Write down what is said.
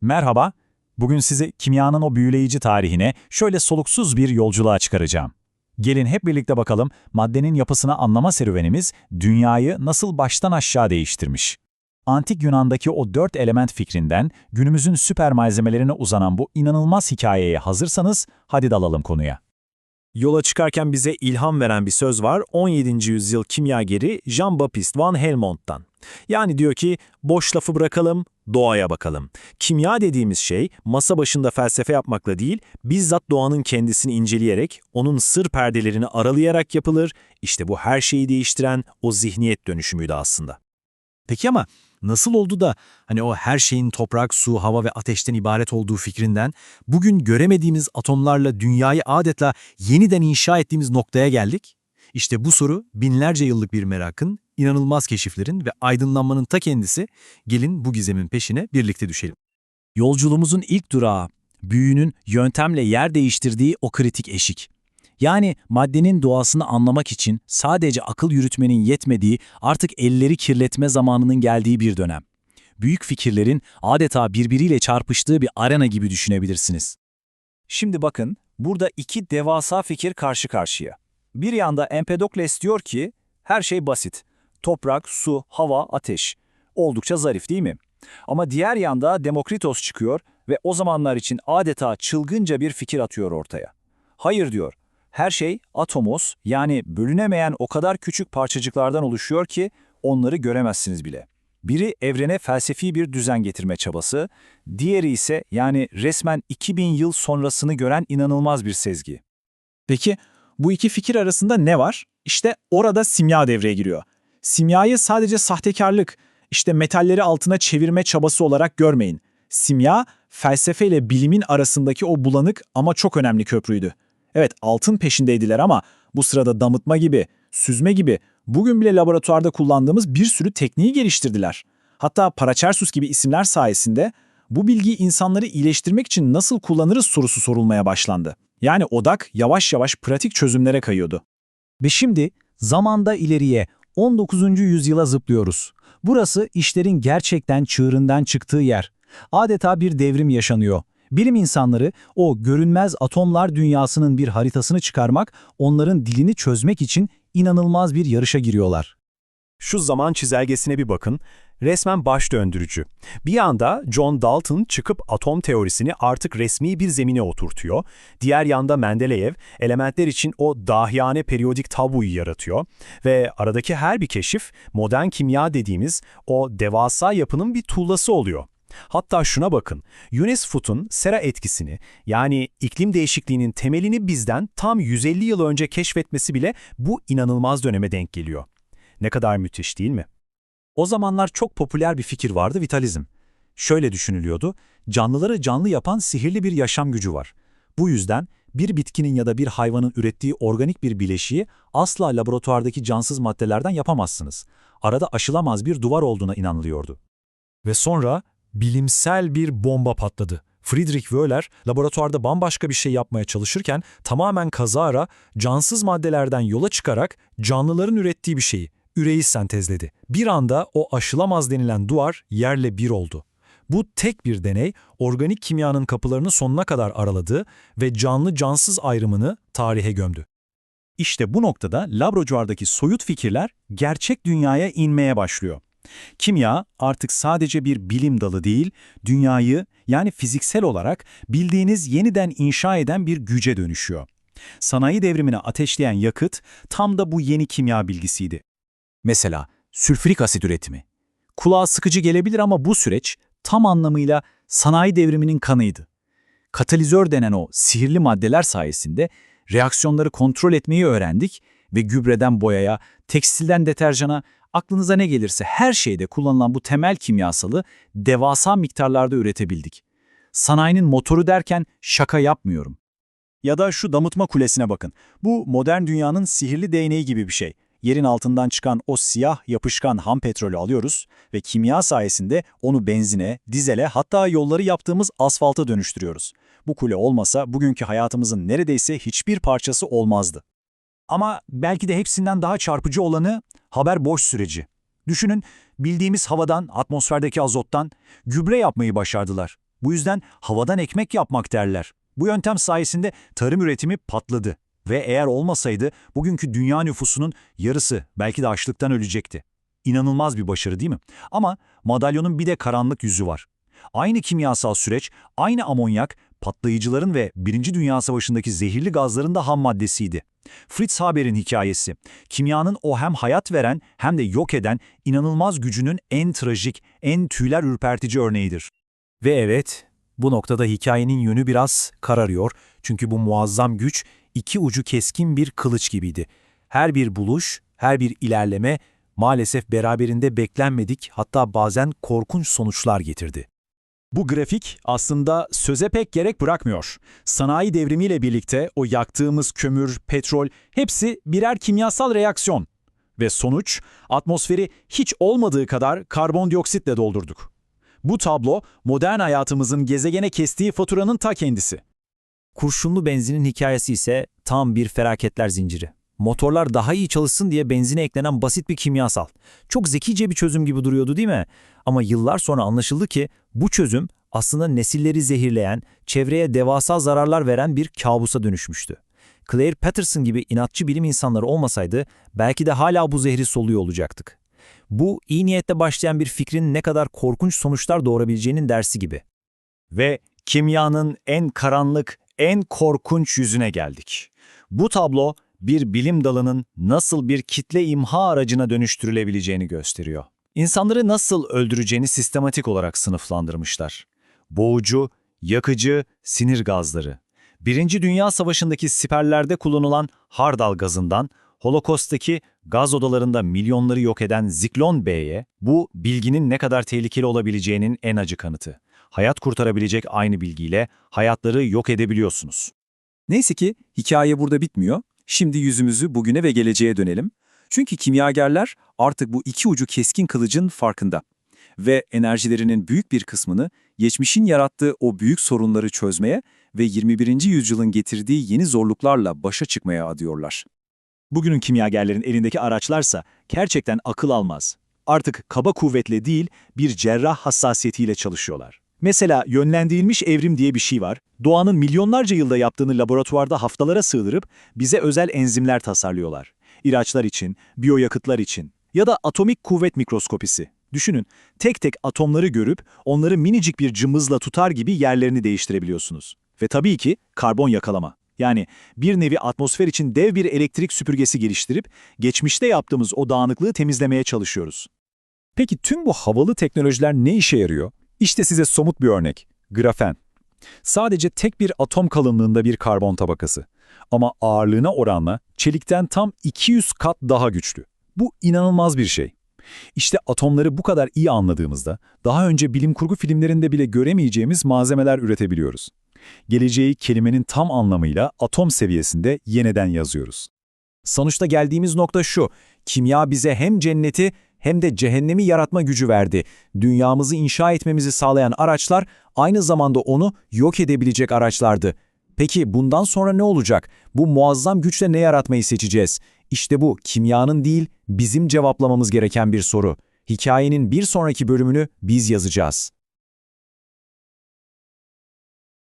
Merhaba, bugün sizi kimyanın o büyüleyici tarihine şöyle soluksuz bir yolculuğa çıkaracağım. Gelin hep birlikte bakalım maddenin yapısını anlama serüvenimiz dünyayı nasıl baştan aşağı değiştirmiş. Antik Yunan'daki o dört element fikrinden günümüzün süper malzemelerine uzanan bu inanılmaz hikayeye hazırsanız hadi dalalım konuya. Yola çıkarken bize ilham veren bir söz var 17. yüzyıl kimyageri Jean-Baptiste van Helmont'tan. Yani diyor ki boş lafı bırakalım, doğaya bakalım. Kimya dediğimiz şey masa başında felsefe yapmakla değil, bizzat doğanın kendisini inceleyerek, onun sır perdelerini aralayarak yapılır. İşte bu her şeyi değiştiren o zihniyet dönüşümüydü aslında. Peki ama nasıl oldu da hani o her şeyin toprak, su, hava ve ateşten ibaret olduğu fikrinden bugün göremediğimiz atomlarla dünyayı adeta yeniden inşa ettiğimiz noktaya geldik? İşte bu soru binlerce yıllık bir merakın, inanılmaz keşiflerin ve aydınlanmanın ta kendisi. Gelin bu gizemin peşine birlikte düşelim. Yolculuğumuzun ilk durağı, büyünün yöntemle yer değiştirdiği o kritik eşik. Yani maddenin doğasını anlamak için sadece akıl yürütmenin yetmediği, artık elleri kirletme zamanının geldiği bir dönem. Büyük fikirlerin adeta birbiriyle çarpıştığı bir arena gibi düşünebilirsiniz. Şimdi bakın, burada iki devasa fikir karşı karşıya. Bir yanda Empedokles diyor ki, her şey basit. Toprak, su, hava, ateş. Oldukça zarif değil mi? Ama diğer yanda Demokritos çıkıyor ve o zamanlar için adeta çılgınca bir fikir atıyor ortaya. Hayır diyor, her şey atomos yani bölünemeyen o kadar küçük parçacıklardan oluşuyor ki onları göremezsiniz bile. Biri evrene felsefi bir düzen getirme çabası, diğeri ise yani resmen 2000 yıl sonrasını gören inanılmaz bir sezgi. Peki bu iki fikir arasında ne var? İşte orada simya devreye giriyor. Simyayı sadece sahtekarlık, işte metalleri altına çevirme çabası olarak görmeyin. Simya, felsefe ile bilimin arasındaki o bulanık ama çok önemli köprüydü. Evet altın peşindeydiler ama bu sırada damıtma gibi, süzme gibi bugün bile laboratuvarda kullandığımız bir sürü tekniği geliştirdiler. Hatta Paracelsus gibi isimler sayesinde bu bilgiyi insanları iyileştirmek için nasıl kullanırız sorusu sorulmaya başlandı. Yani odak yavaş yavaş pratik çözümlere kayıyordu. Ve şimdi zamanda ileriye 19. yüzyıla zıplıyoruz. Burası işlerin gerçekten çığırından çıktığı yer. Adeta bir devrim yaşanıyor. Bilim insanları o görünmez atomlar dünyasının bir haritasını çıkarmak, onların dilini çözmek için inanılmaz bir yarışa giriyorlar. Şu zaman çizelgesine bir bakın. Resmen baş döndürücü. Bir yanda John Dalton çıkıp atom teorisini artık resmi bir zemine oturtuyor. Diğer yanda Mendeleev elementler için o dahiyane periyodik tabloyu yaratıyor. Ve aradaki her bir keşif modern kimya dediğimiz o devasa yapının bir tuğlası oluyor. Hatta şuna bakın, Eunice Foot'un sera etkisini yani iklim değişikliğinin temelini bizden tam 150 yıl önce keşfetmesi bile bu inanılmaz döneme denk geliyor. Ne kadar müthiş değil mi? O zamanlar çok popüler bir fikir vardı vitalizm. Şöyle düşünülüyordu, canlıları canlı yapan sihirli bir yaşam gücü var. Bu yüzden bir bitkinin ya da bir hayvanın ürettiği organik bir bileşiği asla laboratuvardaki cansız maddelerden yapamazsınız. Arada aşılamaz bir duvar olduğuna inanılıyordu. Ve sonra bilimsel bir bomba patladı. Friedrich Wöhler laboratuvarda bambaşka bir şey yapmaya çalışırken tamamen kazara cansız maddelerden yola çıkarak canlıların ürettiği bir şeyi, üreyi sentezledi. Bir anda o aşılamaz denilen duvar yerle bir oldu. Bu tek bir deney organik kimyanın kapılarını sonuna kadar araladı ve canlı cansız ayrımını tarihe gömdü. İşte bu noktada laboratuvardaki soyut fikirler gerçek dünyaya inmeye başlıyor. Kimya artık sadece bir bilim dalı değil, dünyayı yani fiziksel olarak bildiğiniz yeniden inşa eden bir güce dönüşüyor. Sanayi devrimini ateşleyen yakıt tam da bu yeni kimya bilgisiydi. Mesela sülfürik asit üretimi. Kulağa sıkıcı gelebilir ama bu süreç tam anlamıyla sanayi devriminin kanıydı. Katalizör denen o sihirli maddeler sayesinde reaksiyonları kontrol etmeyi öğrendik ve gübreden boyaya, tekstilden deterjana, aklınıza ne gelirse her şeyde kullanılan bu temel kimyasalı devasa miktarlarda üretebildik. Sanayinin motoru derken şaka yapmıyorum. Ya da şu damıtma kulesine bakın. Bu modern dünyanın sihirli değneği gibi bir şey. Yerin altından çıkan o siyah yapışkan ham petrolü alıyoruz ve kimya sayesinde onu benzine, dizele hatta yolları yaptığımız asfalta dönüştürüyoruz. Bu kule olmasa bugünkü hayatımızın neredeyse hiçbir parçası olmazdı. Ama belki de hepsinden daha çarpıcı olanı haber boş süreci. Düşünün bildiğimiz havadan, atmosferdeki azottan gübre yapmayı başardılar. Bu yüzden havadan ekmek yapmak derler. Bu yöntem sayesinde tarım üretimi patladı. Ve eğer olmasaydı bugünkü dünya nüfusunun yarısı belki de açlıktan ölecekti. İnanılmaz bir başarı değil mi? Ama madalyonun bir de karanlık yüzü var. Aynı kimyasal süreç, aynı amonyak, patlayıcıların ve Birinci Dünya Savaşı'ndaki zehirli gazların da ham maddesiydi. Fritz Haber'in hikayesi, kimyanın o hem hayat veren hem de yok eden inanılmaz gücünün en trajik, en tüyler ürpertici örneğidir. Ve evet, bu noktada hikayenin yönü biraz kararıyor. Çünkü bu muazzam güç iki ucu keskin bir kılıç gibiydi. Her bir buluş, her bir ilerleme maalesef beraberinde beklenmedik hatta bazen korkunç sonuçlar getirdi. Bu grafik aslında söze pek gerek bırakmıyor. Sanayi devrimiyle birlikte o yaktığımız kömür, petrol hepsi birer kimyasal reaksiyon. Ve sonuç atmosferi hiç olmadığı kadar karbondioksitle doldurduk. Bu tablo modern hayatımızın gezegene kestiği faturanın ta kendisi. Kurşunlu benzinin hikayesi ise tam bir felaketler zinciri. Motorlar daha iyi çalışsın diye benzine eklenen basit bir kimyasal. Çok zekice bir çözüm gibi duruyordu değil mi? Ama yıllar sonra anlaşıldı ki bu çözüm aslında nesilleri zehirleyen, çevreye devasa zararlar veren bir kabusa dönüşmüştü. Claire Patterson gibi inatçı bilim insanları olmasaydı belki de hala bu zehri soluyor olacaktık. Bu iyi niyetle başlayan bir fikrin ne kadar korkunç sonuçlar doğurabileceğinin dersi gibi. Ve kimyanın en karanlık, en korkunç yüzüne geldik. Bu tablo bir bilim dalının nasıl bir kitle imha aracına dönüştürülebileceğini gösteriyor. İnsanları nasıl öldüreceğini sistematik olarak sınıflandırmışlar. Boğucu, yakıcı, sinir gazları. Birinci Dünya Savaşı'ndaki siperlerde kullanılan hardal gazından, Holokost'taki gaz odalarında milyonları yok eden Ziklon B'ye bu bilginin ne kadar tehlikeli olabileceğinin en acı kanıtı. Hayat kurtarabilecek aynı bilgiyle hayatları yok edebiliyorsunuz. Neyse ki hikaye burada bitmiyor. Şimdi yüzümüzü bugüne ve geleceğe dönelim. Çünkü kimyagerler artık bu iki ucu keskin kılıcın farkında. Ve enerjilerinin büyük bir kısmını geçmişin yarattığı o büyük sorunları çözmeye ve 21. yüzyılın getirdiği yeni zorluklarla başa çıkmaya adıyorlar. Bugünün kimyagerlerin elindeki araçlarsa gerçekten akıl almaz. Artık kaba kuvvetle değil, bir cerrah hassasiyetiyle çalışıyorlar. Mesela yönlendirilmiş evrim diye bir şey var. Doğanın milyonlarca yılda yaptığını laboratuvarda haftalara sığdırıp bize özel enzimler tasarlıyorlar. İlaçlar için, biyoyakıtlar için ya da atomik kuvvet mikroskopisi. Düşünün, tek tek atomları görüp onları minicik bir cımbızla tutar gibi yerlerini değiştirebiliyorsunuz. Ve tabii ki karbon yakalama. Yani bir nevi atmosfer için dev bir elektrik süpürgesi geliştirip geçmişte yaptığımız o dağınıklığı temizlemeye çalışıyoruz. Peki tüm bu havalı teknolojiler ne işe yarıyor? İşte size somut bir örnek. Grafen. Sadece tek bir atom kalınlığında bir karbon tabakası. Ama ağırlığına oranla çelikten tam 200 kat daha güçlü. Bu inanılmaz bir şey. İşte atomları bu kadar iyi anladığımızda daha önce bilim kurgu filmlerinde bile göremeyeceğimiz malzemeler üretebiliyoruz. Geleceği kelimenin tam anlamıyla atom seviyesinde yeniden yazıyoruz. Sonuçta geldiğimiz nokta şu, kimya bize hem cenneti hem de cehennemi yaratma gücü verdi. Dünyamızı inşa etmemizi sağlayan araçlar aynı zamanda onu yok edebilecek araçlardı. Peki bundan sonra ne olacak? Bu muazzam güçle ne yaratmayı seçeceğiz? İşte bu kimyanın değil, bizim cevaplamamız gereken bir soru. Hikayenin bir sonraki bölümünü biz yazacağız.